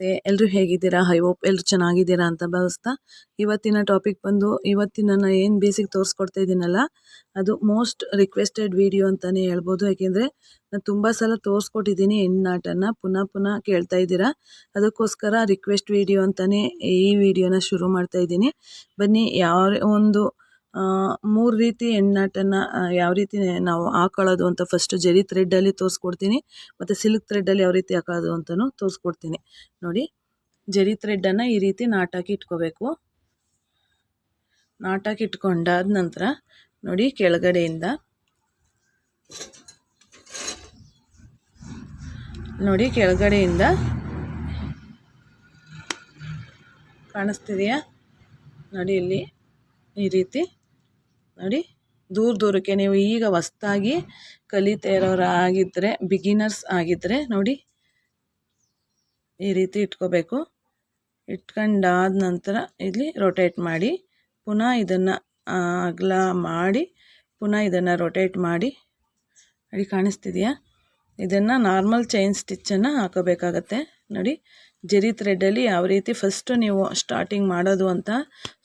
ನಮಸ್ತೆ ಎಲ್ಲರೂ ಹೇಗಿದ್ದೀರಾ? ಐ ಹೋಪ್ ಎಲ್ಲರೂ ಚೆನ್ನಾಗಿದ್ದೀರಾ ಅಂತ ಭಾವಿಸ್ತಾ ಇವತ್ತಿನ ಟಾಪಿಕ್ ಬಂದು ಇವತ್ತಿನ ನಾನು ಏನು ಬೇಸಿಕ್ ತೋರಿಸ್ಕೊಡ್ತಾ ಇದ್ದೀನಲ್ಲ ಅದು ಮೋಸ್ಟ್ ರಿಕ್ವೆಸ್ಟೆಡ್ ವಿಡಿಯೋ ಅಂತಲೇ ಹೇಳ್ಬೋದು. ಯಾಕೆಂದರೆ ನಾನು ತುಂಬ ಸಲ ತೋರಿಸ್ಕೊಟ್ಟಿದ್ದೀನಿ ಹೆಣ್ಣಾಟನ ಪುನಃ ಪುನಃ ಕೇಳ್ತಾ ಇದ್ದೀರಾ. ಅದಕ್ಕೋಸ್ಕರ ರಿಕ್ವೆಸ್ಟ್ ವಿಡಿಯೋ ಅಂತಲೇ ಈ ವಿಡಿಯೋನ ಶುರು ಮಾಡ್ತಾ ಇದ್ದೀನಿ. ಬನ್ನಿ ಯಾವ ಒಂದು ಮೂರು ರೀತಿ ಹೆಣ್ಣಾಟನ ಯಾವ ರೀತಿ ನಾವು ಹಾಕೊಳ್ಳೋದು ಅಂತ ಫಸ್ಟ್ ಜರಿ ಥ್ರೆಡ್ಡಲ್ಲಿ ತೋರಿಸ್ಕೊಡ್ತೀನಿ, ಮತ್ತು ಸಿಲ್ಕ್ ಥ್ರೆಡ್ಡಲ್ಲಿ ಯಾವ ರೀತಿ ಹಾಕೋದು ಅಂತಲೂ ತೋರಿಸ್ಕೊಡ್ತೀನಿ. ನೋಡಿ, ಜರಿ ಥ್ರೆಡ್ಡನ್ನು ಈ ರೀತಿ ನಾಟಾಕಿ ಇಟ್ಕೋಬೇಕು. ನಾಟಾಕಿ ಇಟ್ಕೊಂಡಾದ ನಂತರ, ನೋಡಿ ಕೆಳಗಡೆಯಿಂದ ನೋಡಿ ಕೆಳಗಡೆಯಿಂದ ಕಾಣಿಸ್ತಿದೆಯಾ? ನೋಡಿ ಇಲ್ಲಿ ಈ ರೀತಿ ನೋಡಿ, ದೂರ ದೂರಕ್ಕೆ ನೀವು ಈಗ ಹೊಸ್ದಾಗಿ ಕಲಿತಾ ಇರೋರು ಆಗಿದ್ದರೆ ಬಿಗಿನರ್ಸ್ ಆಗಿದ್ದರೆ ನೋಡಿ, ಈ ರೀತಿ ಇಟ್ಕೋಬೇಕು. ಇಟ್ಕೊಂಡಾದ ನಂತರ ಇಲ್ಲಿ ರೊಟೇಟ್ ಮಾಡಿ, ಪುನಃ ಇದನ್ನು ಅಗಲ ಮಾಡಿ, ಪುನಃ ಇದನ್ನು ರೊಟೇಟ್ ಮಾಡಿ. ನೋಡಿ, ಕಾಣಿಸ್ತಿದೆಯಾ? ಇದನ್ನು ನಾರ್ಮಲ್ ಚೈನ್ ಸ್ಟಿಚ್ಚನ್ನು ಹಾಕೋಬೇಕಾಗತ್ತೆ. ನೋಡಿ, ಜರಿ ಥ್ರೆಡ್ಡಲ್ಲಿ ಯಾವ ರೀತಿ ಫಸ್ಟು ನೀವು ಸ್ಟಾರ್ಟಿಂಗ್ ಮಾಡೋದು ಅಂತ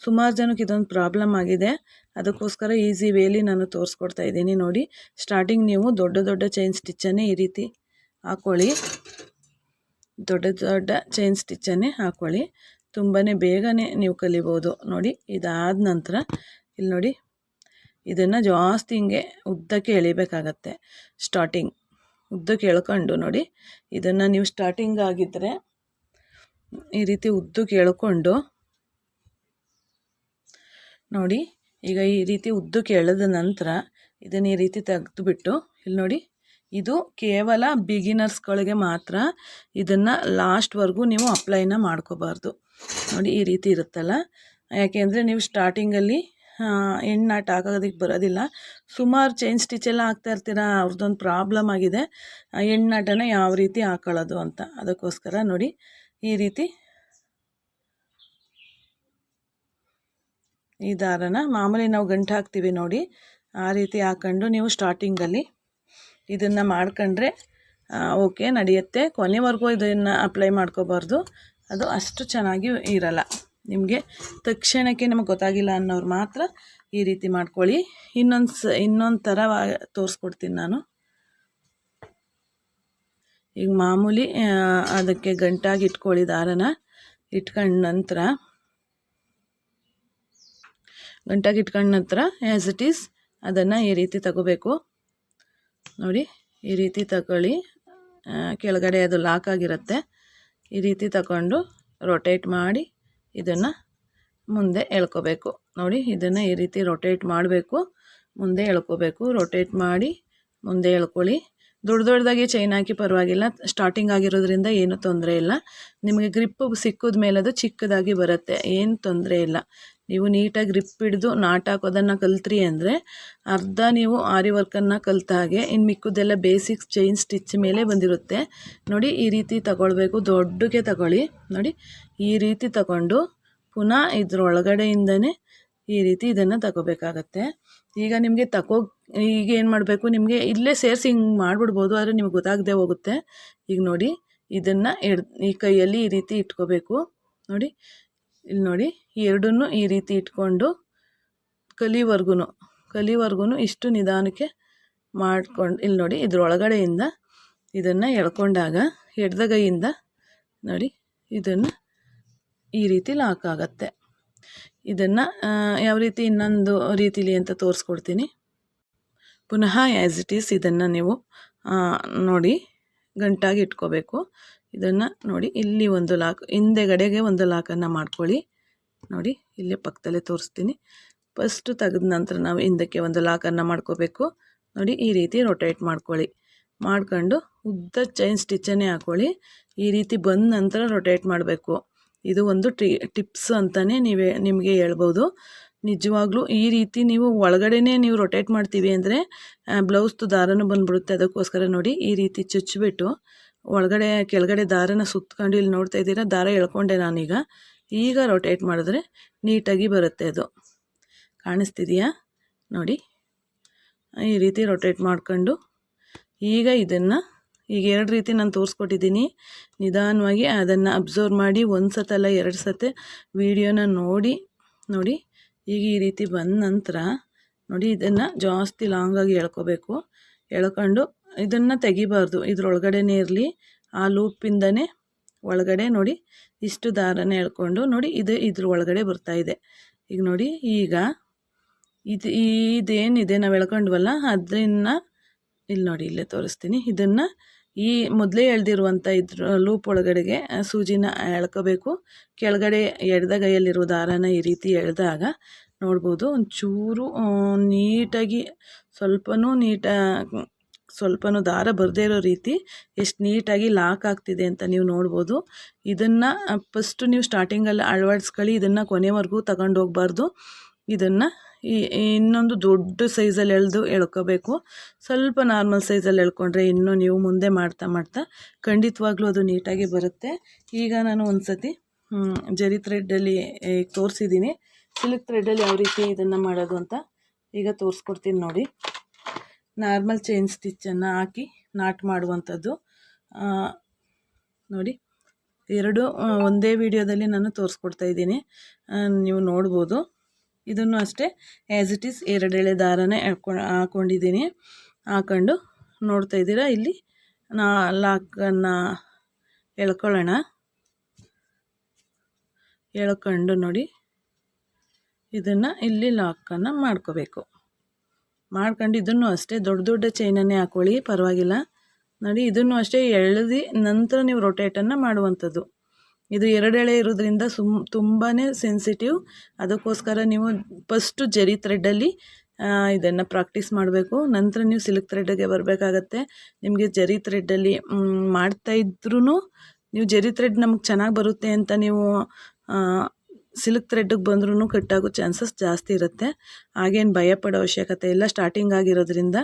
ಸುಮಾರು ಜನಕ್ಕೆ ಇದೊಂದು ಪ್ರಾಬ್ಲಮ್ ಆಗಿದೆ. ಅದಕ್ಕೋಸ್ಕರ ಈಸಿ ವೇಲಿ ನಾನು ತೋರಿಸ್ಕೊಡ್ತಾ ಇದ್ದೀನಿ ನೋಡಿ. ಸ್ಟಾರ್ಟಿಂಗ್ ನೀವು ದೊಡ್ಡ ದೊಡ್ಡ ಚೈನ್ ಸ್ಟಿಚ್ಚನ್ನೇ ಈ ರೀತಿ ಹಾಕ್ಕೊಳ್ಳಿ ದೊಡ್ಡ ದೊಡ್ಡ ಚೈನ್ ಸ್ಟಿಚ್ಚನ್ನೇ ಹಾಕ್ಕೊಳ್ಳಿ ತುಂಬಾ ಬೇಗನೆ ನೀವು ಕಲಿಬೋದು ನೋಡಿ. ಇದಾದ ನಂತರ ಇಲ್ಲಿ ನೋಡಿ. ಇದನ್ನು ಜಾಸ್ತಿ ಹಿಂಗೆ ಉದ್ದಕ್ಕೆ ಎಳಿಬೇಕಾಗತ್ತೆ ಸ್ಟಾರ್ಟಿಂಗ್ ಉದ್ದಕ್ಕೆ ಎಳ್ಕೊಂಡು ನೋಡಿ. ಇದನ್ನು ನೀವು ಸ್ಟಾರ್ಟಿಂಗ್ ಆಗಿದ್ದರೆ ಈ ರೀತಿ ಉದ್ದಕ್ಕೆ ಎಳ್ಕೊಂಡು ನೋಡಿ. ಈಗ ಈ ರೀತಿ ಉದ್ದಕ್ಕೆ ಎಳೆದ ನಂತರ ಇದನ್ನು ಈ ರೀತಿ ತೆಗೆದುಬಿಟ್ಟು, ಇಲ್ಲಿ ನೋಡಿ, ಇದು ಕೇವಲ ಬಿಗಿನರ್ಸ್ಗಳಿಗೆ ಮಾತ್ರ ಇದನ್ನು ಲಾಸ್ಟ್ವರೆಗೂ ನೀವು ಅಪ್ಲೈನ ಮಾಡ್ಕೋಬಾರ್ದು. ನೋಡಿ, ಈ ರೀತಿ ಇರುತ್ತಲ್ಲ? ಯಾಕೆಂದರೆ ನೀವು ಸ್ಟಾರ್ಟಿಂಗಲ್ಲಿ ಹೆಣ್ಣಾಟ ಹಾಕೋದಕ್ಕೆ ಬರೋದಿಲ್ಲ. ಸುಮಾರು ಚೈನ್ ಸ್ಟಿಚೆಲ್ಲ ಹಾಕ್ತಾ ಇರ್ತೀರ? ಅವ್ರದ್ದೊಂದು ಪ್ರಾಬ್ಲಮ್ ಆಗಿದೆ. ಹೆಣ್ಣಾಟನ ಯಾವ ರೀತಿ ಹಾಕೊಳ್ಳೋದು ಅಂತ. ಅದಕ್ಕೋಸ್ಕರ ನೋಡಿ, ಈ ರೀತಿ ಈ ದಾರನ ಮಾಮೂಲಿ ನಾವು ಗಂಟು ಹಾಕ್ತೀವಿ ನೋಡಿ. ಆ ರೀತಿ ಹಾಕ್ಕೊಂಡು ನೀವು ಸ್ಟಾರ್ಟಿಂಗಲ್ಲಿ ಇದನ್ನು ಮಾಡ್ಕೊಂಡ್ರೆ ಓಕೆ ನಡೆಯುತ್ತೆ. ಕೊನೆವರೆಗೂ ಇದನ್ನು ಅಪ್ಲೈ ಮಾಡ್ಕೋಬಾರ್ದು. ಅದು ಅಷ್ಟು ಚೆನ್ನಾಗಿ ಇರಲ್ಲ. ನಿಮಗೆ ತಕ್ಷಣಕ್ಕೆ ನಮಗೆ ಗೊತ್ತಾಗಿಲ್ಲ ಅನ್ನೋರು ಮಾತ್ರ ಈ ರೀತಿ ಮಾಡ್ಕೊಳ್ಳಿ. ಇನ್ನೊಂದು ಸ, ಇನ್ನೊಂದು ಥರ ತೋರಿಸ್ಕೊಡ್ತೀನಿ ನಾನು. ಈಗ ಮಾಮೂಲಿ ಅದಕ್ಕೆ ಗಂಟಾಗಿ ಇಟ್ಕೊಳ್ಳಿ ದಾರನ ಇಟ್ಕೊಂಡ ನಂತರ ಗಂಟಾಗಿ ಇಟ್ಕೊಂಡ ನಂತರ ಆ್ಯಸ್ ಇಟ್ ಈಸ್ ಅದನ್ನು ಈ ರೀತಿ ತಗೋಬೇಕು. ನೋಡಿ, ಈ ರೀತಿ ತಗೊಳ್ಳಿ. ಕೆಳಗಡೆ ಅದು ಲಾಕ್ ಆಗಿರುತ್ತೆ. ಈ ರೀತಿ ತಗೊಂಡು ರೊಟೇಟ್ ಮಾಡಿ ಇದನ್ನು ಮುಂದೆ ಎಳ್ಕೋಬೇಕು. ನೋಡಿ, ಇದನ್ನು ಈ ರೀತಿ ರೊಟೇಟ್ ಮಾಡಬೇಕು. ಮುಂದೆ ಎಳ್ಕೋಬೇಕು. ರೊಟೇಟ್ ಮಾಡಿ ಮುಂದೆ ಎಳ್ಕೊಳ್ಳಿ. ದೊಡ್ಡ ದೊಡ್ಡದಾಗಿ ಚೈನ್ ಹಾಕಿ ಪರವಾಗಿಲ್ಲ. ಸ್ಟಾರ್ಟಿಂಗ್ ಆಗಿರೋದ್ರಿಂದ ಏನೂ ತೊಂದರೆ ಇಲ್ಲ. ನಿಮಗೆ ಗ್ರಿಪ್ಪು ಸಿಕ್ಕಿದ ಮೇಲೆ ಅದು ಚಿಕ್ಕದಾಗಿ ಬರುತ್ತೆ. ಏನು ತೊಂದರೆ ಇಲ್ಲ. ನೀವು ನೀಟಾಗಿ ರಿಪ್ ಹಿಡಿದು ನಾಟ್ ಹಾಕೋದನ್ನು ಕಲ್ತ್ರಿ ಅಂದರೆ ಅರ್ಧ ನೀವು ಆರಿ ವರ್ಕನ್ನು ಕಲ್ತ ಹಾಗೆ ಇನ್ನು ಮಿಕ್ಕದೆಲ್ಲ ಬೇಸಿಕ್ಸ್ ಚೈನ್ ಸ್ಟಿಚ್ ಮೇಲೆ ಬಂದಿರುತ್ತೆ. ನೋಡಿ ಈ ರೀತಿ ತಗೊಳ್ಬೇಕು, ದೊಡ್ಡಗೆ ತಗೊಳ್ಳಿ. ನೋಡಿ ಈ ರೀತಿ ತಗೊಂಡು ಪುನಃ ಇದ್ರೊಳಗಡೆಯಿಂದನೇ ಈ ರೀತಿ ಇದನ್ನು ತಗೋಬೇಕಾಗತ್ತೆ. ಈಗ ನಿಮಗೆ ತಗೋ ಈಗ ಏನು ಮಾಡಬೇಕು, ನಿಮಗೆ ಇಲ್ಲೇ ಸೇರಿಸಿ ಹಿಂಗೆ ಮಾಡಿಬಿಡ್ಬೋದು, ಆದರೆ ನಿಮ್ಗೆ ಗೊತ್ತಾಗದೆ ಹೋಗುತ್ತೆ. ಈಗ ನೋಡಿ ಇದನ್ನು ಎಡ್, ಈ ಕೈಯಲ್ಲಿ ಈ ರೀತಿ ಇಟ್ಕೋಬೇಕು. ನೋಡಿ ಇಲ್ಲಿ ನೋಡಿ, ಎರಡನ್ನೂ ಈ ರೀತಿ ಇಟ್ಕೊಂಡು ಕಲಿವರ್ಗು ಕಲಿವರ್ಗು ಇಷ್ಟು ನಿಧಾನಕ್ಕೆ ಮಾಡ್ಕೊಂಡು, ಇಲ್ಲಿ ನೋಡಿ, ಇದರೊಳಗಡೆಯಿಂದ ಇದನ್ನು ಎಳ್ಕೊಂಡಾಗ ಎಡ್ದಗೈಯಿಂದ ನೋಡಿ, ಇದನ್ನು ಈ ರೀತಿ ಲಾಕ್ ಆಗುತ್ತೆ. ಇದನ್ನು ಯಾವ ರೀತಿ ಇನ್ನೊಂದು ರೀತಿಲಿ ಅಂತ ತೋರಿಸ್ಕೊಡ್ತೀನಿ. ಪುನಃ ಆ್ಯಸ್ ಇಟ್ ಈಸ್ ಇದನ್ನು ನೀವು ನೋಡಿ, ಗಂಟಾಗಿ ಇಟ್ಕೋಬೇಕು. ಇದನ್ನು ನೋಡಿ ಇಲ್ಲಿ ಒಂದು ಲಾಕ್ ಹಿಂದೆಗಡೆಗೆ ಒಂದು ಲಾಕನ್ನು ಮಾಡ್ಕೊಳ್ಳಿ. ನೋಡಿ, ಇಲ್ಲೇ ಪಕ್ಕದಲ್ಲೇ ತೋರಿಸ್ತೀನಿ. ಫಸ್ಟು ತೆಗೆದ ನಂತರ ನಾವು ಹಿಂದಕ್ಕೆ ಒಂದು ಲಾಕನ್ನು ಮಾಡ್ಕೋಬೇಕು. ನೋಡಿ, ಈ ರೀತಿ ರೊಟೇಟ್ ಮಾಡ್ಕೊಳ್ಳಿ. ಮಾಡ್ಕೊಂಡು ಉದ್ದ ಚೈನ್ ಸ್ಟಿಚ್ಚನ್ನೇ ಹಾಕ್ಕೊಳ್ಳಿ ಈ ರೀತಿ ಬಂದ ನಂತರ ರೊಟೇಟ್ ಮಾಡಬೇಕು. ಇದು ಒಂದು ಟಿ ಟಿಪ್ಸ್ ಅಂತಲೇ ನೀವೇ, ನಿಮಗೆ ಹೇಳ್ಬೋದು. ನಿಜವಾಗ್ಲೂ ಈ ರೀತಿ ನೀವು ಒಳಗಡೆನೇ ನೀವು ರೊಟೇಟ್ ಮಾಡ್ತೀವಿ ಅಂದರೆ ಬ್ಲೌಸ್ದು ದಾರನೂ ಬಂದುಬಿಡುತ್ತೆ. ಅದಕ್ಕೋಸ್ಕರ ನೋಡಿ ಈ ರೀತಿ ಚುಚ್ಚಿಬಿಟ್ಟು ಒಳಗಡೆ ಕೆಳಗಡೆ ದಾರನ ಸುತ್ಕೊಂಡು ಇಲ್ಲಿ ನೋಡ್ತಾ ಇದ್ದೀರಾ? ದಾರ ಎಳ್ಕೊಂಡೆ ನಾನೀಗ. ಈಗ ರೊಟೇಟ್ ಮಾಡಿದ್ರೆ ನೀಟಾಗಿ ಬರುತ್ತೆ ಅದು. ಕಾಣಿಸ್ತಿದೆಯಾ? ನೋಡಿ. ಈ ರೀತಿ ರೊಟೇಟ್ ಮಾಡ್ಕೊಂಡು ಈಗ ಇದನ್ನು ಈಗ ಎರಡು ರೀತಿ ನಾನು ತೋರಿಸ್ಕೊಟ್ಟಿದ್ದೀನಿ. ನಿಧಾನವಾಗಿ ಅದನ್ನು ಅಬ್ಸರ್ವ್ ಮಾಡಿ ಒಂದು ಸತಲ್ಲ ಎರಡು ಸತೆ ವಿಡಿಯೋನ ನೋಡಿ. ನೋಡಿ, ಈಗ ಈ ರೀತಿ ಬಂದ ನಂತರ ನೋಡಿ, ಇದನ್ನು ಜಾಸ್ತಿ ಲಾಂಗಾಗಿ ಎಳ್ಕೋಬೇಕು. ಎಳ್ಕೊಂಡು ಇದನ್ನು ತೆಗಿಬಾರ್ದು. ಇದ್ರೊಳಗಡೆನೇ ಇರಲಿ ಆ ಲೂಪಿಂದನೇ ಒಳಗಡೆ ನೋಡಿ ಇಷ್ಟು ದಾರನ ಎಳ್ಕೊಂಡು ನೋಡಿ ಇದು ಇದ್ರ ಒಳಗಡೆ ಬರ್ತಾ ಇದೆ. ಈಗ ನೋಡಿ, ಈಗ ಇದು ಇದೇನಿದೆ ನಾವು ಎಳ್ಕೊಂಡ್ವಲ್ಲ ಅದನ್ನು ಇಲ್ಲಿ ನೋಡಿ ಇಲ್ಲೇ ತೋರಿಸ್ತೀನಿ. ಇದನ್ನು ಈ ಮೊದಲೇ ಎಳ್ದಿರುವಂಥ ಇದ್ರ ಲೂಪ್ ಒಳಗಡೆಗೆ ಸೂಜಿನ ಎಳ್ಕೋಬೇಕು. ಕೆಳಗಡೆ ಎಡ್ದಗೈಯಲ್ಲಿರುವ ದಾರನ ಈ ರೀತಿ ಎಳೆದಾಗ ನೋಡ್ಬೋದು ಒಂಚೂರು ನೀಟಾಗಿ ಸ್ವಲ್ಪನೂ ನೀಟ ಸ್ವಲ್ಪನೂ ದಾರ ಬರದೇ ಇರೋ ರೀತಿ ಎಷ್ಟು ನೀಟಾಗಿ ಲಾಕ್ ಆಗ್ತಿದೆ ಅಂತ ನೀವು ನೋಡ್ಬೋದು. ಇದನ್ನು ಫಸ್ಟು ನೀವು ಸ್ಟಾರ್ಟಿಂಗಲ್ಲಿ ಅಳವಡಿಸ್ಕೊಳ್ಳಿ, ಇದನ್ನು ಕೊನೆವರೆಗೂ ತಗೊಂಡು ಹೋಗ್ಬಾರ್ದು ಇದನ್ನು ಇನ್ನೊಂದು ದೊಡ್ಡ ಸೈಜಲ್ಲಿ ಎಳೆದು ಎಳ್ಕೋಬೇಕು. ಸ್ವಲ್ಪ ನಾರ್ಮಲ್ ಸೈಜಲ್ಲಿ ಎಳ್ಕೊಂಡ್ರೆ ಇನ್ನೂ ನೀವು ಮುಂದೆ ಮಾಡ್ತಾ ಮಾಡ್ತಾ ಖಂಡಿತವಾಗ್ಲೂ ಅದು ನೀಟಾಗಿ ಬರುತ್ತೆ. ಈಗ ನಾನು ಒಂದು ಸತಿ ಜರಿ ಥ್ರೆಡ್ಡಲ್ಲಿ ತೋರಿಸಿದ್ದೀನಿ ಸಿಲ್ಕ್ ಥ್ರೆಡ್ಡಲ್ಲಿ ಯಾವ ರೀತಿ ಇದನ್ನು ಮಾಡೋದು ಅಂತ ಈಗ ತೋರಿಸ್ಕೊಡ್ತೀನಿ ನೋಡಿ. ನಾರ್ಮಲ್ ಚೈನ್ ಸ್ಟಿಚ್ಚನ್ನು ಹಾಕಿ ನಾಟ್ ಮಾಡುವಂಥದ್ದು. ನೋಡಿ, ಎರಡು ಒಂದೇ ವಿಡಿಯೋದಲ್ಲಿ ನಾನು ತೋರಿಸ್ಕೊಡ್ತಾ ಇದ್ದೀನಿ. ನೀವು ನೋಡ್ಬೋದು. ಇದನ್ನು ಅಷ್ಟೇ ಆ್ಯಸ್ ಇಟ್ ಈಸ್ ಎರಡೆಳೆ ದಾರನೇ ಹಾಕೊಂಡು ಹಾಕೊಂಡಿದ್ದೀನಿ. ಹಾಕೊಂಡು ನೋಡ್ತಾ ಇದ್ದೀರಾ? ಇಲ್ಲಿ ನಾ, ಲಾಕನ್ನು ಎಳ್ಕೊಳ್ಳೋಣ. ಎಳ್ಕೊಂಡು ನೋಡಿ, ಇದನ್ನು ಇಲ್ಲಿ ಲಾಕನ್ನು ಮಾಡ್ಕೋಬೇಕು. ಮಾಡ್ಕೊಂಡು ಇದನ್ನು ಅಷ್ಟೇ ದೊಡ್ಡ ದೊಡ್ಡ ಚೈನನ್ನೇ ಹಾಕೊಳ್ಳಿ, ಪರವಾಗಿಲ್ಲ. ನೋಡಿ, ಇದನ್ನು ಅಷ್ಟೇ ಎಳೆದು ನಂತರ ನೀವು ರೊಟೇಟನ್ನು ಮಾಡುವಂಥದ್ದು. ಇದು ಎರಡೆಳೆ ಇರೋದ್ರಿಂದ ಸುಮ್ ತುಂಬಾ ಸೆನ್ಸಿಟಿವ್ ಅದಕ್ಕೋಸ್ಕರ ನೀವು ಫಸ್ಟು ಜರಿ ಥ್ರೆಡ್ಡಲ್ಲಿ ಇದನ್ನು ಪ್ರಾಕ್ಟೀಸ್ ಮಾಡಬೇಕು. ನಂತರ ನೀವು ಸಿಲ್ಕ್ ಥ್ರೆಡ್ಗೆ ಬರಬೇಕಾಗತ್ತೆ. ನಿಮಗೆ ಜರಿ ಥ್ರೆಡ್ಡಲ್ಲಿ ಮಾಡ್ತಾಯಿದ್ರೂ ನೀವು ಜರಿ ಥ್ರೆಡ್ ನಮಗೆ ಚೆನ್ನಾಗಿ ಬರುತ್ತೆ ಅಂತ ನೀವು ಸಿಲ್ಕ್ ಥ್ರೆಡ್ಗೆ ಬಂದ್ರೂ ಕಟ್ಟಾಗೋ ಚಾನ್ಸಸ್ ಜಾಸ್ತಿ ಇರುತ್ತೆ. ಹಾಗೇನು ಭಯ ಪಡೋ ಅವಶ್ಯಕತೆ ಇಲ್ಲ. ಸ್ಟಾರ್ಟಿಂಗ್ ಆಗಿರೋದ್ರಿಂದ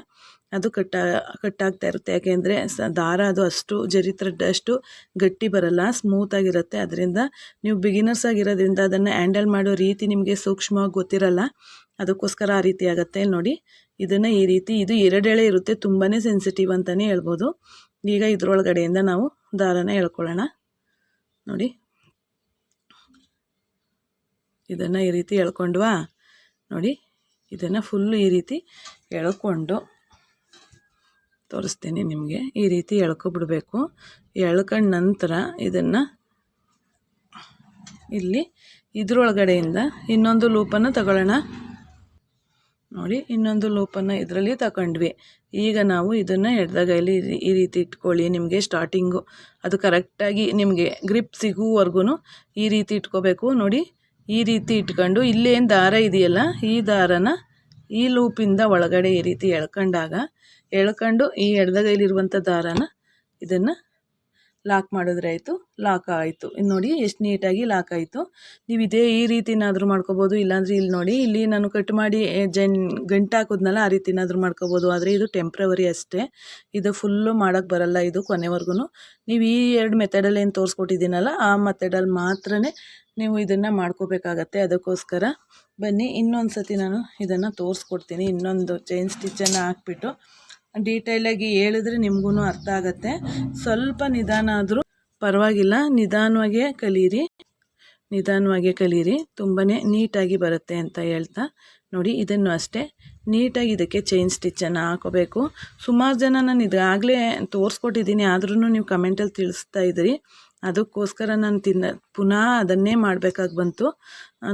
ಅದು ಕಟ್ಟ ಕಟ್ಟಾಗ್ತಾ ಇರುತ್ತೆ. ಯಾಕೆಂದರೆ ಸ, ದಾರ ಅದು ಅಷ್ಟು, ಜರಿ ಥ್ರೆಡ್ ಅಷ್ಟು ಗಟ್ಟಿ ಬರಲ್ಲ ಸ್ಮೂತಾಗಿರುತ್ತೆ ಅದರಿಂದ ನೀವು ಬಿಗಿನರ್ಸ್ ಆಗಿರೋದ್ರಿಂದ ಅದನ್ನು ಹ್ಯಾಂಡಲ್ ಮಾಡೋ ರೀತಿ ನಿಮಗೆ ಸೂಕ್ಷ್ಮವಾಗಿ ಗೊತ್ತಿರಲ್ಲ. ಅದಕ್ಕೋಸ್ಕರ ಆ ರೀತಿ ಆಗುತ್ತೆ ನೋಡಿ. ಇದನ್ನು ಈ ರೀತಿ, ಇದು ಎರಡೆಳೆ ಇರುತ್ತೆ. ತುಂಬಾ ಸೆನ್ಸಿಟಿವ್ ಅಂತಲೇ ಹೇಳ್ಬೋದು. ಈಗ ಇದರೊಳಗಡೆಯಿಂದ ನಾವು ದಾರನ ಎಳ್ಕೊಳ್ಳೋಣ. ನೋಡಿ. ಇದನ್ನು ಈ ರೀತಿ ಎಳ್ಕೊಂಡ್ವಾ ನೋಡಿ, ಇದನ್ನು ಫುಲ್ಲು ಈ ರೀತಿ ಎಳ್ಕೊಂಡು ತೋರಿಸ್ತೀನಿ ನಿಮಗೆ. ಈ ರೀತಿ ಎಳ್ಕೊಬಿಡ್ಬೇಕು ಎಳ್ಕೊಂಡ ನಂತರ ಇದನ್ನು ಇಲ್ಲಿ ಇದ್ರೊಳಗಡೆಯಿಂದ ಇನ್ನೊಂದು ಲೂಪನ್ನು ತಗೊಳ್ಳೋಣ. ನೋಡಿ, ಇನ್ನೊಂದು ಲೂಪನ್ನು ಇದರಲ್ಲಿ ತಗೊಂಡ್ವಿ ಈಗ ನಾವು ಇದನ್ನು ಎಡ್ದಗೈಲಿ ಈ ರೀತಿ ಇಟ್ಕೊಳ್ಳಿ. ನಿಮಗೆ ಸ್ಟಾರ್ಟಿಂಗು ಅದು ಕರೆಕ್ಟಾಗಿ ನಿಮಗೆ ಗ್ರಿಪ್ ಸಿಗುವವರೆಗೂ ಈ ರೀತಿ ಇಟ್ಕೋಬೇಕು. ನೋಡಿ ಈ ರೀತಿ ಇಟ್ಕೊಂಡು ಇಲ್ಲೇನು ದಾರ ಇದೆಯಲ್ಲ, ಈ ದಾರನ ಈ ಲೂಪಿಂದ ಒಳಗಡೆ ಈ ರೀತಿ ಎಳ್ಕೊಂಡಾಗ ಎಳ್ಕೊಂಡು ಈ ಎಡದಗೈಲಿರುವಂಥ ದಾರನ ಇದನ್ನು ಲಾಕ್ ಮಾಡಿದ್ರೆ ಆಯಿತು, ಲಾಕ್ ಆಯಿತು. ಇನ್ನು ನೋಡಿ ಎಷ್ಟು ನೀಟಾಗಿ ಲಾಕ್ ಆಯಿತು. ನೀವು ಇದೇ ಈ ರೀತಿನಾದರೂ ಮಾಡ್ಕೋಬೋದು, ಇಲ್ಲಾಂದರೆ ಇಲ್ಲಿ ನೋಡಿ, ಇಲ್ಲಿ ನಾನು ಕಟ್ ಮಾಡಿ ಜನ್, ಗಂಟು ಹಾಕೋದ್ನಲ್ಲ ಆ ರೀತಿನಾದರೂ ಮಾಡ್ಕೋಬೋದು. ಆದರೆ ಇದು ಟೆಂಪ್ರವರಿ ಅಷ್ಟೇ. ಇದು ಫುಲ್ಲು ಮಾಡೋಕ್ಕೆ ಬರಲ್ಲ ಇದು ಕೊನೆವರೆಗೂ ನೀವು ಈ ಎರಡು ಮೆಥಡಲ್ಲಿ ಏನು ತೋರಿಸ್ಕೊಟ್ಟಿದ್ದೀನಲ್ಲ, ಆ ಮೆಥಡಲ್ಲಿ ಮಾತ್ರ ನೀವು ಇದನ್ನು ಮಾಡ್ಕೋಬೇಕಾಗತ್ತೆ. ಅದಕ್ಕೋಸ್ಕರ ಬನ್ನಿ ಇನ್ನೊಂದು ಸತಿ ನಾನು ಇದನ್ನು ತೋರಿಸ್ಕೊಡ್ತೀನಿ. ಇನ್ನೊಂದು ಚೈನ್ ಸ್ಟಿಚ್ಚನ್ನು ಹಾಕ್ಬಿಟ್ಟು ಡೀಟೇಲಾಗಿ ಹೇಳಿದ್ರೆ ನಿಮಗೂ ಅರ್ಥ ಆಗುತ್ತೆ. ಸ್ವಲ್ಪ ನಿಧಾನ ಆದರೂ ಪರವಾಗಿಲ್ಲ. ನಿಧಾನವಾಗೇ ಕಲೀರಿ. ನಿಧಾನವಾಗಿ ಕಲೀರಿ. ತುಂಬಾ ನೀಟಾಗಿ ಬರುತ್ತೆ ಅಂತ ಹೇಳ್ತಾ. ನೋಡಿ, ಇದನ್ನು ಅಷ್ಟೇ. ನೀಟಾಗಿ ಇದಕ್ಕೆ ಚೈನ್ ಸ್ಟಿಚ್ಚನ್ನು ಹಾಕೋಬೇಕು. ಸುಮಾರು ಜನ ನಾನು ಇದಾಗಲೇ ತೋರಿಸ್ಕೊಟ್ಟಿದ್ದೀನಿ. ಆದ್ರೂ ನೀವು ಕಮೆಂಟಲ್ಲಿ ತಿಳಿಸ್ತಾ ಇದ್ದೀರಿ ಅದಕ್ಕೋಸ್ಕರ ನಾನು ತಿನ್ನ ಪುನಃ ಅದನ್ನೇ ಮಾಡಬೇಕಾಗಿ ಬಂತು.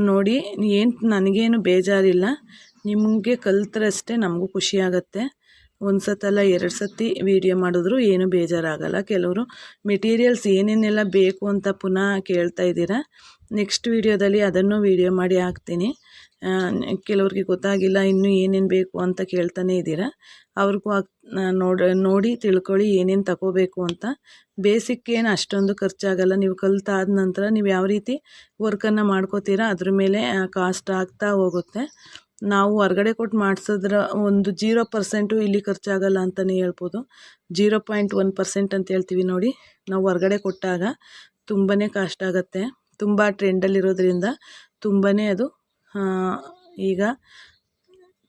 ನೋಡಿ, ಏನು, ನನಗೇನು ಬೇಜಾರಿಲ್ಲ. ನಿಮಗೆ ಕಲ್ತರಷ್ಟೇ ನಮಗೂ ಖುಷಿಯಾಗತ್ತೆ ಒಂದು ಸತ್ತಲ್ಲ ಎರಡು ಸತಿ ವೀಡಿಯೋ ಮಾಡಿದ್ರು ಏನು ಬೇಜಾರಾಗಲ್ಲ. ಕೆಲವರು ಮೆಟೀರಿಯಲ್ಸ್ ಏನೇನೆಲ್ಲ ಬೇಕು ಅಂತ ಪುನಃ ಕೇಳ್ತಾ ಇದ್ದೀರಾ? ನೆಕ್ಸ್ಟ್ ವೀಡಿಯೋದಲ್ಲಿ ಅದನ್ನು ವೀಡಿಯೋ ಮಾಡಿ ಹಾಕ್ತೀನಿ. ಕೆಲವ್ರಿಗೆ ಗೊತ್ತಾಗಿಲ್ಲ, ಇನ್ನೂ ಏನೇನು ಬೇಕು ಅಂತ ಕೇಳ್ತಾನೆ ಇದ್ದೀರಾ? ಅವ್ರಿಗೂ ನೋಡಿ ನೋಡಿ ತಿಳ್ಕೊಳ್ಳಿ ಏನೇನು ತಗೋಬೇಕು ಅಂತ. ಬೇಸಿಕ್ ಏನು ಅಷ್ಟೊಂದು ಖರ್ಚಾಗಲ್ಲ. ನೀವು ಕಲಿತಾದ ನಂತರ ನೀವು ಯಾವ ರೀತಿ ವರ್ಕನ್ನು ಮಾಡ್ಕೋತೀರಾ, ಅದ್ರ ಮೇಲೆ ಕಾಸ್ಟ್ ಆಗ್ತಾ ಹೋಗುತ್ತೆ. ನಾವು ಹೊರಗಡೆ ಕೊಟ್ಟು ಮಾಡಿಸಿದ್ರೆ ಒಂದು ಜೀರೋ ಪರ್ಸೆಂಟು ಇಲ್ಲಿ ಖರ್ಚಾಗಲ್ಲ ಅಂತಲೇ ಹೇಳ್ಬೋದು. ಜೀರೋ ಪಾಯಿಂಟ್ ಒನ್ ಪರ್ಸೆಂಟ್ ಅಂತ ಹೇಳ್ತೀವಿ ನೋಡಿ. ನಾವು ಹೊರಗಡೆ ಕೊಟ್ಟಾಗ ತುಂಬಾ ಕಾಸ್ಟ್ ಆಗುತ್ತೆ. ತುಂಬ ಟ್ರೆಂಡಲ್ಲಿರೋದ್ರಿಂದ ತುಂಬಾ ಅದು ಈಗ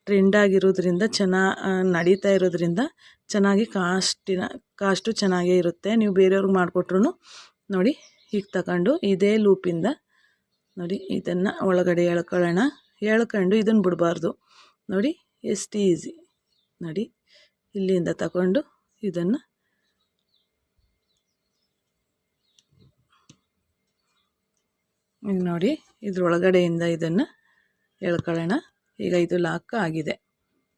ಟ್ರೆಂಡ್ ಆಗಿರೋದ್ರಿಂದ ನಡೀತಾ ಇರೋದ್ರಿಂದ ಚೆನ್ನಾಗಿ ಕಾಸ್ಟಿನ, ಕಾಸ್ಟು ಚೆನ್ನಾಗೇ ಇರುತ್ತೆ. ನೀವು ಬೇರೆಯವ್ರಿಗೆ ಮಾಡಿಕೊಟ್ರು ನೋಡಿ ಹೀಗೆ ತಗೊಂಡು ಇದೇ ಲೂಪಿಂದ ನೋಡಿ ಇದನ್ನು ಒಳಗಡೆ ಎಳ್ಕೊಳ್ಳೋಣ. ಎಳ್ಕೊಂಡು ಇದನ್ನು ಬಿಡಬಾರ್ದು. ನೋಡಿ, ಎಷ್ಟು ಈಸಿ ನೋಡಿ, ಇಲ್ಲಿಂದ ತಗೊಂಡು ಇದನ್ನು ನೋಡಿ, ಇದ್ರೊಳಗಡೆಯಿಂದ ಇದನ್ನು ಎಳ್ಕೊಳ್ಳೋಣ. ಈಗ ಇದು ಲಾಕ್ ಆಗಿದೆ.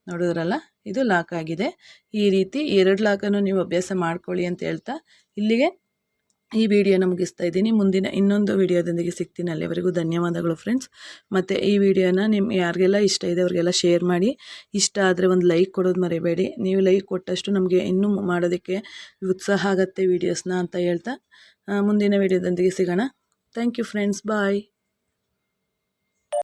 ನೋಡಿದ್ರಲ್ಲ, ಇದು ಲಾಕ್ ಆಗಿದೆ. ಈ ರೀತಿ ಎರಡು ಲಾಕನ್ನು ನೀವು ಅಭ್ಯಾಸ ಮಾಡ್ಕೊಳ್ಳಿ ಅಂತ ಹೇಳ್ತಾ ಇಲ್ಲಿಗೆ ಈ ವಿಡಿಯೋನ ಮುಗಿಸ್ತಾ ಇದ್ದೀನಿ. ಮುಂದಿನ ಇನ್ನೊಂದು ವಿಡಿಯೋದೊಂದಿಗೆ ಸಿಗ್ತೀನಿ. ಅಲ್ಲಿವರೆಗೂ ಧನ್ಯವಾದಗಳು ಫ್ರೆಂಡ್ಸ್ ಮತ್ತು ಈ ವಿಡಿಯೋನ ನಿಮ್ಮ ಯಾರಿಗೆಲ್ಲ ಇಷ್ಟ ಇದೆ ಅವರಿಗೆಲ್ಲ ಶೇರ್ ಮಾಡಿ. ಇಷ್ಟ ಆದರೆ ಒಂದು ಲೈಕ್ ಕೊಡೋದು ಮರಿಬೇಡಿ. ನೀವು ಲೈಕ್ ಕೊಟ್ಟಷ್ಟು ನಮಗೆ ಇನ್ನೂ ಮಾಡೋದಕ್ಕೆ ಉತ್ಸಾಹ ಆಗುತ್ತೆ ವೀಡಿಯೋಸ್ನ ಅಂತ ಹೇಳ್ತಾ ಮುಂದಿನ ವಿಡಿಯೋದೊಂದಿಗೆ ಸಿಗೋಣ. Thank you friends bye